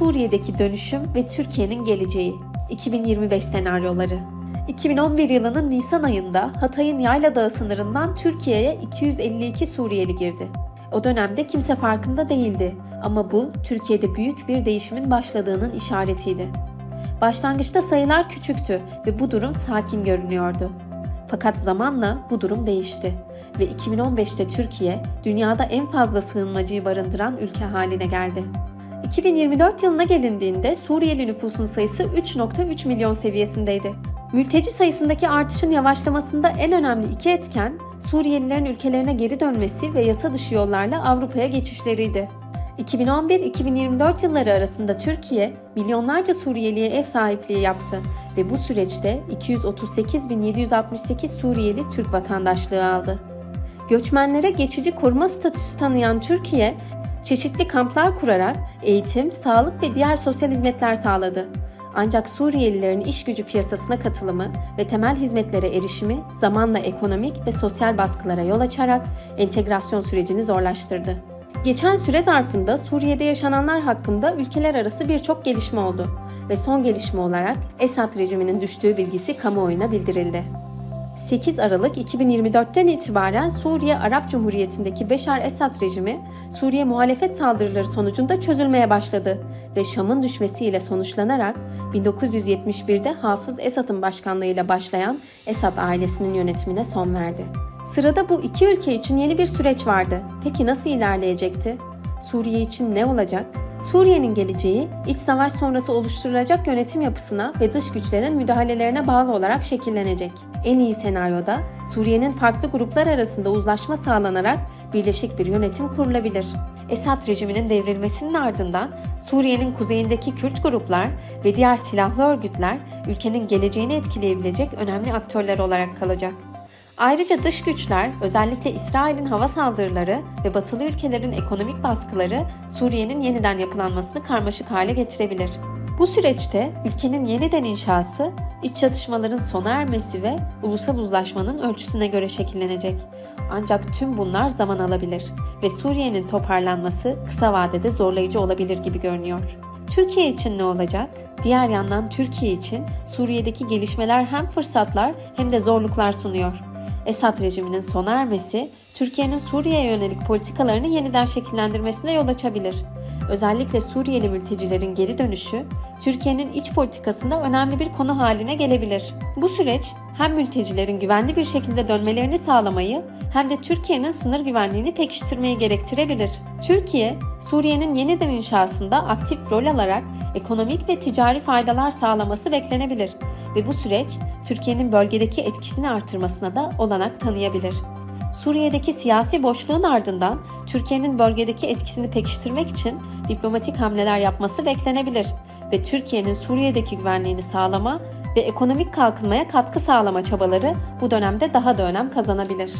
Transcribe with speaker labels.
Speaker 1: Suriye'deki dönüşüm ve Türkiye'nin geleceği 2025 senaryoları 2011 yılının Nisan ayında Hatay'ın Yayla Dağı sınırından Türkiye'ye 252 Suriyeli girdi. O dönemde kimse farkında değildi ama bu Türkiye'de büyük bir değişimin başladığının işaretiydi. Başlangıçta sayılar küçüktü ve bu durum sakin görünüyordu. Fakat zamanla bu durum değişti ve 2015'te Türkiye dünyada en fazla sığınmacıyı barındıran ülke haline geldi. 2024 yılına gelindiğinde Suriyeli nüfusun sayısı 3.3 milyon seviyesindeydi. Mülteci sayısındaki artışın yavaşlamasında en önemli iki etken Suriyelilerin ülkelerine geri dönmesi ve yasa dışı yollarla Avrupa'ya geçişleriydi. 2011-2024 yılları arasında Türkiye milyonlarca Suriyeliye ev sahipliği yaptı ve bu süreçte 238.768 Suriyeli Türk vatandaşlığı aldı. Göçmenlere geçici koruma statüsü tanıyan Türkiye, çeşitli kamplar kurarak eğitim, sağlık ve diğer sosyal hizmetler sağladı. Ancak Suriyelilerin iş gücü piyasasına katılımı ve temel hizmetlere erişimi zamanla ekonomik ve sosyal baskılara yol açarak entegrasyon sürecini zorlaştırdı. Geçen süre zarfında Suriye'de yaşananlar hakkında ülkeler arası birçok gelişme oldu ve son gelişme olarak Esad rejiminin düştüğü bilgisi kamuoyuna bildirildi. 8 Aralık 2024'ten itibaren Suriye Arap Cumhuriyeti'ndeki Beşar Esad rejimi Suriye muhalefet saldırıları sonucunda çözülmeye başladı ve Şam'ın düşmesiyle sonuçlanarak 1971'de Hafız Esad'ın başkanlığıyla başlayan Esad ailesinin yönetimine son verdi. Sırada bu iki ülke için yeni bir süreç vardı. Peki nasıl ilerleyecekti? Suriye için ne olacak? Suriye'nin geleceği, iç savaş sonrası oluşturulacak yönetim yapısına ve dış güçlerin müdahalelerine bağlı olarak şekillenecek. En iyi senaryoda Suriye'nin farklı gruplar arasında uzlaşma sağlanarak birleşik bir yönetim kurulabilir. Esad rejiminin devrilmesinin ardından Suriye'nin kuzeyindeki Kürt gruplar ve diğer silahlı örgütler ülkenin geleceğini etkileyebilecek önemli aktörler olarak kalacak. Ayrıca dış güçler, özellikle İsrail'in hava saldırıları ve batılı ülkelerin ekonomik baskıları Suriye'nin yeniden yapılanmasını karmaşık hale getirebilir. Bu süreçte ülkenin yeniden inşası, iç çatışmaların sona ermesi ve ulusal uzlaşmanın ölçüsüne göre şekillenecek. Ancak tüm bunlar zaman alabilir ve Suriye'nin toparlanması kısa vadede zorlayıcı olabilir gibi görünüyor. Türkiye için ne olacak? Diğer yandan Türkiye için Suriye'deki gelişmeler hem fırsatlar hem de zorluklar sunuyor. Esad rejiminin sona ermesi, Türkiye'nin Suriye'ye yönelik politikalarını yeniden şekillendirmesine yol açabilir. Özellikle Suriyeli mültecilerin geri dönüşü, Türkiye'nin iç politikasında önemli bir konu haline gelebilir. Bu süreç hem mültecilerin güvenli bir şekilde dönmelerini sağlamayı hem de Türkiye'nin sınır güvenliğini pekiştirmeyi gerektirebilir. Türkiye, Suriye'nin yeniden inşasında aktif rol alarak ekonomik ve ticari faydalar sağlaması beklenebilir ve bu süreç Türkiye'nin bölgedeki etkisini artırmasına da olanak tanıyabilir. Suriye'deki siyasi boşluğun ardından Türkiye'nin bölgedeki etkisini pekiştirmek için diplomatik hamleler yapması beklenebilir ve Türkiye'nin Suriye'deki güvenliğini sağlama ve ekonomik kalkınmaya katkı sağlama çabaları bu dönemde daha da önem kazanabilir.